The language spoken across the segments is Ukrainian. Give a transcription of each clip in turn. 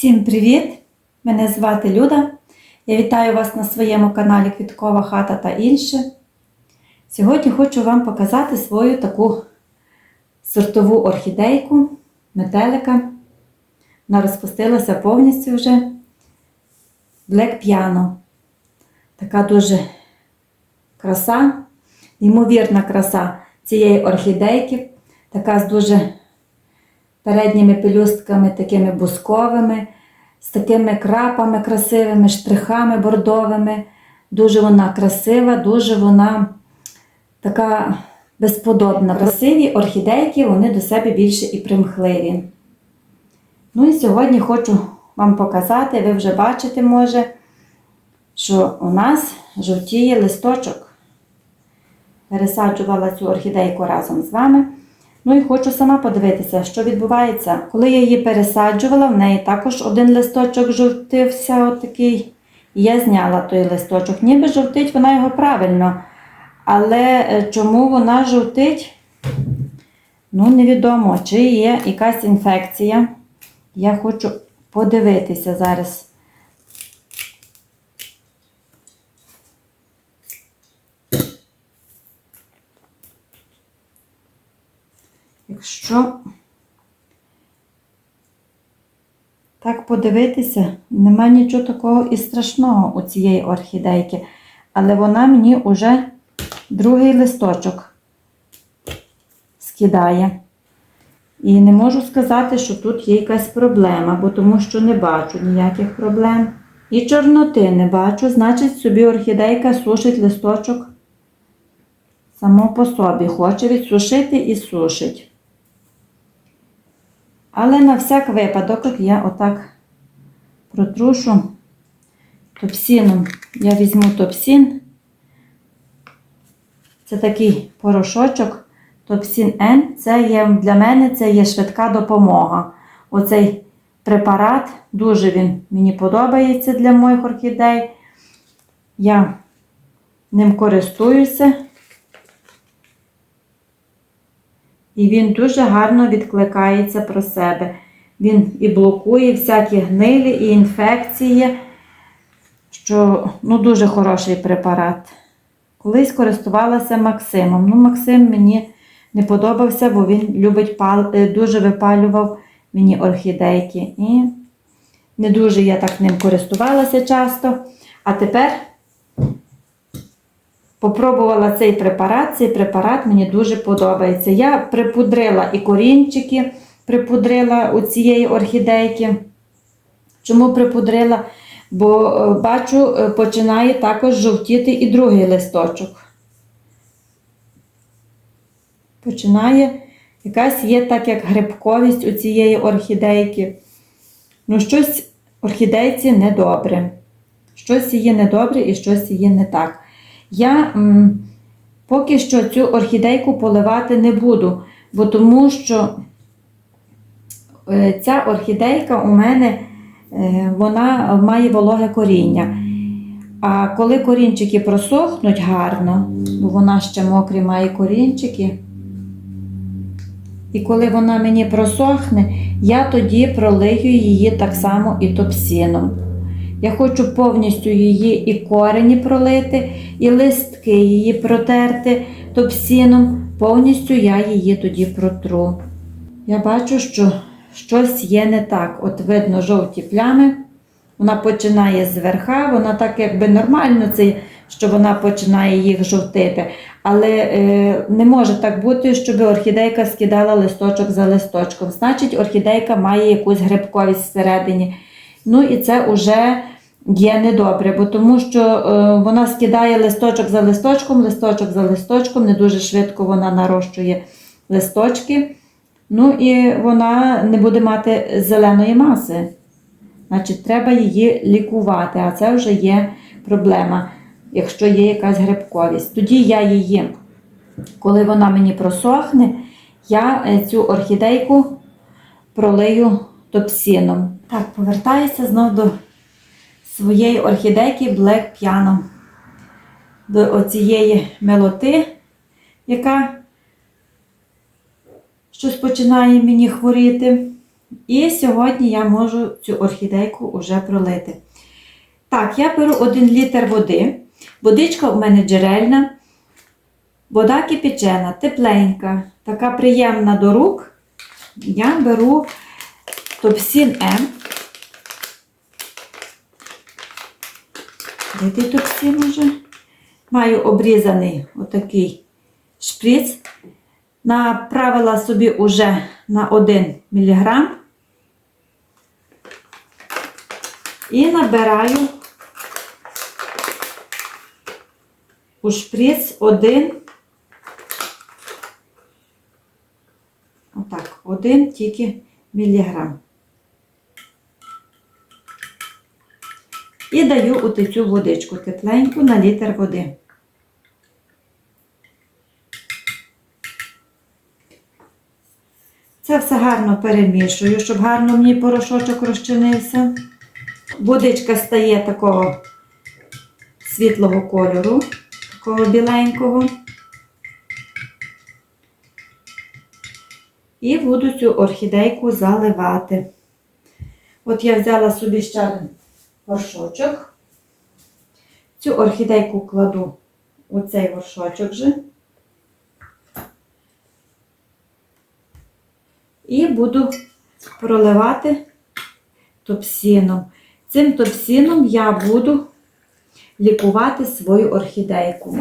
Всім привіт! Мене звати Люда. Я вітаю вас на своєму каналі Квіткова хата та інше. Сьогодні хочу вам показати свою таку сортову орхідейку, метелика. Вона розпустилася повністю вже. Black Piano. Така дуже краса, ймовірна краса цієї орхідейки. Така з дуже передніми пелюстками такими бусковими, з такими крапами красивими, штрихами бордовими. Дуже вона красива, дуже вона така безподобна. Красиві орхідейки, вони до себе більше і примхливі. Ну і сьогодні хочу вам показати, ви вже бачите, може, що у нас жовтіє листочок. Пересаджувала цю орхідейку разом з вами. Ну і хочу сама подивитися, що відбувається. Коли я її пересаджувала, в неї також один листочок жовтився, отакий. Я зняла той листочок. Ніби жовтить вона його правильно. Але е, чому вона жовтить? Ну, невідомо, чи є якась інфекція. Я хочу подивитися зараз. Якщо так подивитися, нема нічого такого і страшного у цієї орхідейки. Але вона мені вже другий листочок скидає. І не можу сказати, що тут є якась проблема, бо тому що не бачу ніяких проблем. І чорноти не бачу, значить, собі орхідейка сушить листочок само по собі. Хоче відсушити і сушить. Але на всяк випадок як я отак протрушу топсіном. Я візьму топсін. Це такий порошочок. Топсін Н. Це є для мене це є швидка допомога. Оцей препарат, дуже він мені подобається для моїх орхідей. Я ним користуюся. І він дуже гарно відкликається про себе. Він і блокує всякі гнилі і інфекції, що ну, дуже хороший препарат. Колись користувалася Максимом. Ну, Максим мені не подобався, бо він любить пал... е, дуже випалював мені орхідейки. І не дуже я так ним користувалася часто. А тепер Попробувала цей препарат, цей препарат мені дуже подобається. Я припудрила і корінчики, припудрила у цієї орхідейки. Чому припудрила? Бо е, бачу, е, починає також жовтіти і другий листочок. Починає якась є так, як грибковість у цієї орхідейки. Ну, щось орхідейці недобре. Щось є недобре і щось є не так. Я м, поки що цю орхідейку поливати не буду, бо тому що е, ця орхідейка у мене е, вона має вологе коріння. А коли корінчики просохнуть гарно, бо вона ще мокрі має корінчики, і коли вона мені просохне, я тоді пролию її так само і топсіном. Я хочу повністю її і корені пролити, і листки її протерти топсіном. Повністю я її тоді протру. Я бачу, що щось є не так. От видно жовті плями. Вона починає зверха, вона так якби нормально, це, що вона починає їх жовтити. Але е, не може так бути, щоб орхідейка скидала листочок за листочком. Значить, орхідейка має якусь грибковість всередині. Ну і це вже є недобре, бо тому що е, вона скидає листочок за листочком, листочок за листочком, не дуже швидко вона нарощує листочки. Ну і вона не буде мати зеленої маси. Значить, треба її лікувати, а це вже є проблема, якщо є якась грибковість. Тоді я її, коли вона мені просохне, я е, цю орхідейку пролию топсіном. Так, повертаюся знову до своєї орхідейки Black Piano. До оцієї мелоти, яка щось починає мені хворіти. І сьогодні я можу цю орхідейку вже пролити. Так, я беру 1 літр води. Водичка у мене джерельна. Вода кипячена, тепленька, така приємна до рук. Я беру Топсін М. Той топсін уже? Маю обрізаний отакий шприц. Направила собі уже на 1 мг. І набираю у шприц 1. Отак, один тільки міліграм. І даю у цю водичку тепленьку на літр води. Це все гарно перемішую, щоб гарно мені порошочок розчинився. Водичка стає такого світлого кольору, такого біленького. І буду цю орхідейку заливати. От я взяла собі ще горшочок. Цю орхідейку кладу у цей горшочок же. І буду проливати топсіном. Цим топсіном я буду лікувати свою орхідейку.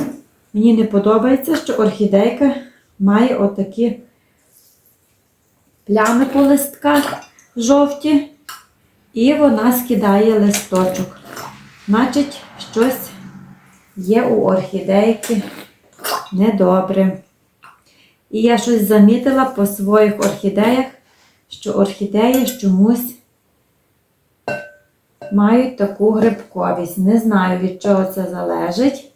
Мені не подобається, що орхідейка має отакі плями по листках жовті, і вона скидає листочок. Значить, щось є у орхідейки недобре. І я щось замітила по своїх орхідеях, що орхідеї чомусь мають таку грибковість. Не знаю, від чого це залежить.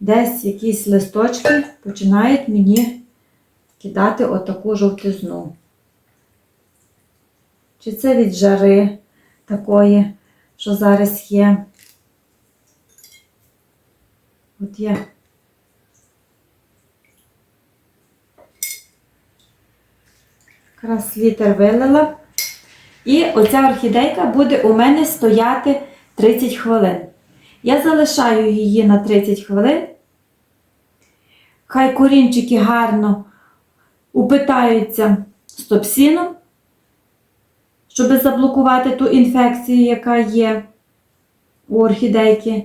Десь якісь листочки починають мені кидати отаку жовтизну. Чи це від жари такої, що зараз є? От я якраз літр вилила. І оця орхідейка буде у мене стояти 30 хвилин. Я залишаю її на 30 хвилин. Хай корінчики гарно упитаються з топсіном, щоб заблокувати ту інфекцію, яка є у орхідейки.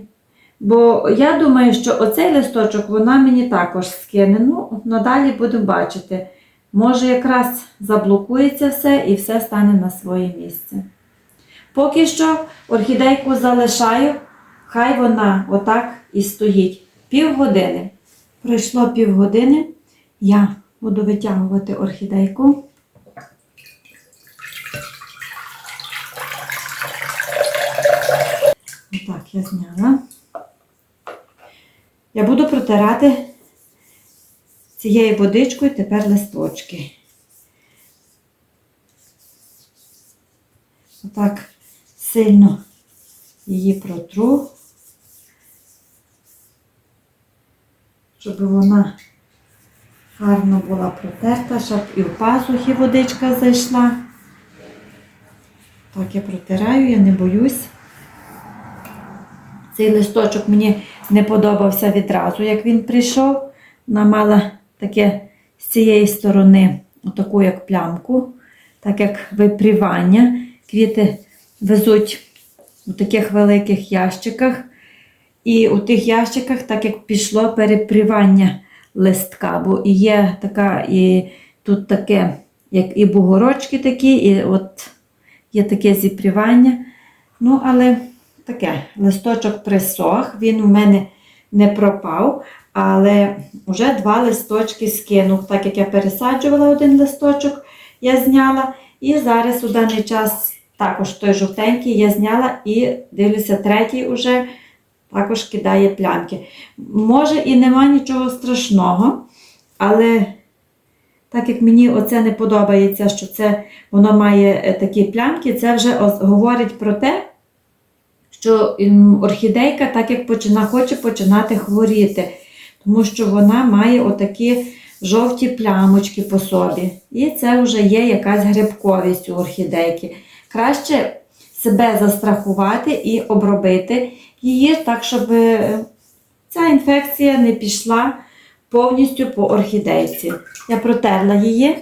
Бо я думаю, що оцей листочок вона мені також скине. Ну, надалі будемо бачити. Може, якраз заблокується все і все стане на своє місце. Поки що орхідейку залишаю, хай вона отак і стоїть. Півгодини. Пройшло півгодини, я буду витягувати орхідейку. Отак я зняла. Я буду протирати цією водичкою тепер листочки. Отак сильно її протру, щоб вона гарно була протерта, щоб і в пазухи водичка зайшла. Так я протираю, я не боюсь. Цей листочок мені не подобався відразу, як він прийшов. Вона мала таке з цієї сторони, отаку як плямку, так як випрівання. Квіти везуть у таких великих ящиках. І у тих ящиках, так як пішло перепрівання листка, бо є така, і тут таке, як і бугорочки такі, і от є таке зіпрівання. Ну, але таке, листочок присох, він у мене не пропав, але вже два листочки скинув. Так як я пересаджувала один листочок, я зняла. І зараз у даний час також той жовтенький я зняла і дивлюся, третій уже також кидає плямки. Може і нема нічого страшного, але так як мені оце не подобається, що це воно має е, такі плямки, це вже говорить про те, що орхідейка так як почина, хоче починати хворіти, тому що вона має отакі жовті плямочки по собі. І це вже є якась грибковість у орхідейки. Краще себе застрахувати і обробити її так, щоб е, ця інфекція не пішла повністю по орхідейці. Я протерла її.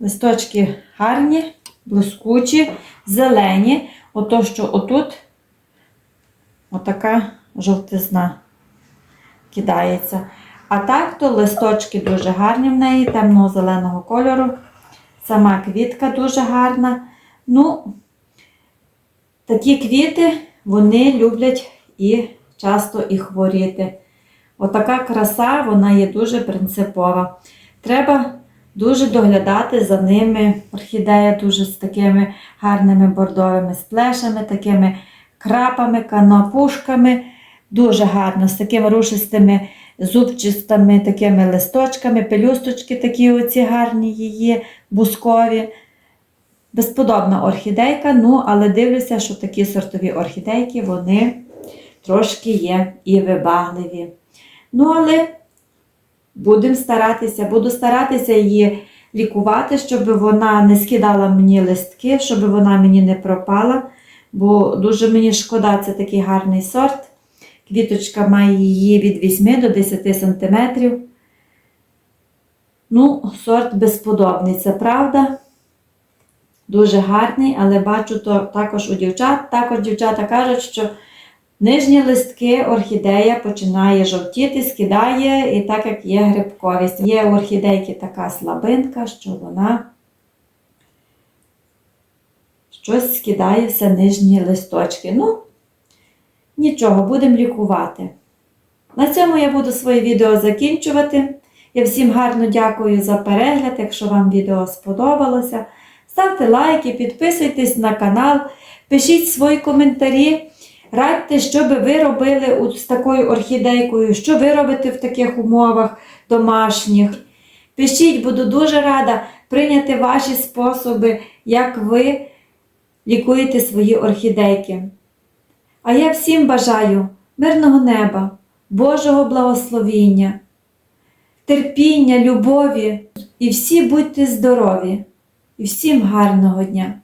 Листочки гарні, блискучі, зелені. Ото, що отут отака жовтизна кидається. А так то листочки дуже гарні в неї, темно-зеленого кольору. Сама квітка дуже гарна. Ну, такі квіти вони люблять і часто і хворіти. Отака краса, вона є дуже принципова. Треба дуже доглядати за ними. Орхідея дуже з такими гарними бордовими сплешами, такими крапами, канапушками. Дуже гарно, з такими рушистими зубчистими такими листочками, пелюсточки такі оці гарні її, бускові. Безподобна орхідейка, ну, але дивлюся, що такі сортові орхідейки, вони трошки є і вибагливі. Ну, але будемо старатися, буду старатися її лікувати, щоб вона не скидала мені листки, щоб вона мені не пропала, бо дуже мені шкода, це такий гарний сорт. Квіточка має її від 8 до 10 см. Ну, сорт безподобний, це правда. Дуже гарний, але бачу то також у дівчат. Також дівчата кажуть, що нижні листки орхідея починає жовтіти, скидає, і так як є грибковість. Є у орхідейки така слабинка, що вона щось скидає все нижні листочки. Ну, нічого, будемо лікувати. На цьому я буду своє відео закінчувати. Я всім гарно дякую за перегляд. Якщо вам відео сподобалося, ставте лайки, підписуйтесь на канал, пишіть свої коментарі. Радьте, що би ви робили з такою орхідейкою, що ви робите в таких умовах домашніх. Пишіть, буду дуже рада прийняти ваші способи, як ви лікуєте свої орхідейки. А я всім бажаю мирного неба, Божого благословіння, терпіння, любові і всі будьте здорові, і всім гарного дня!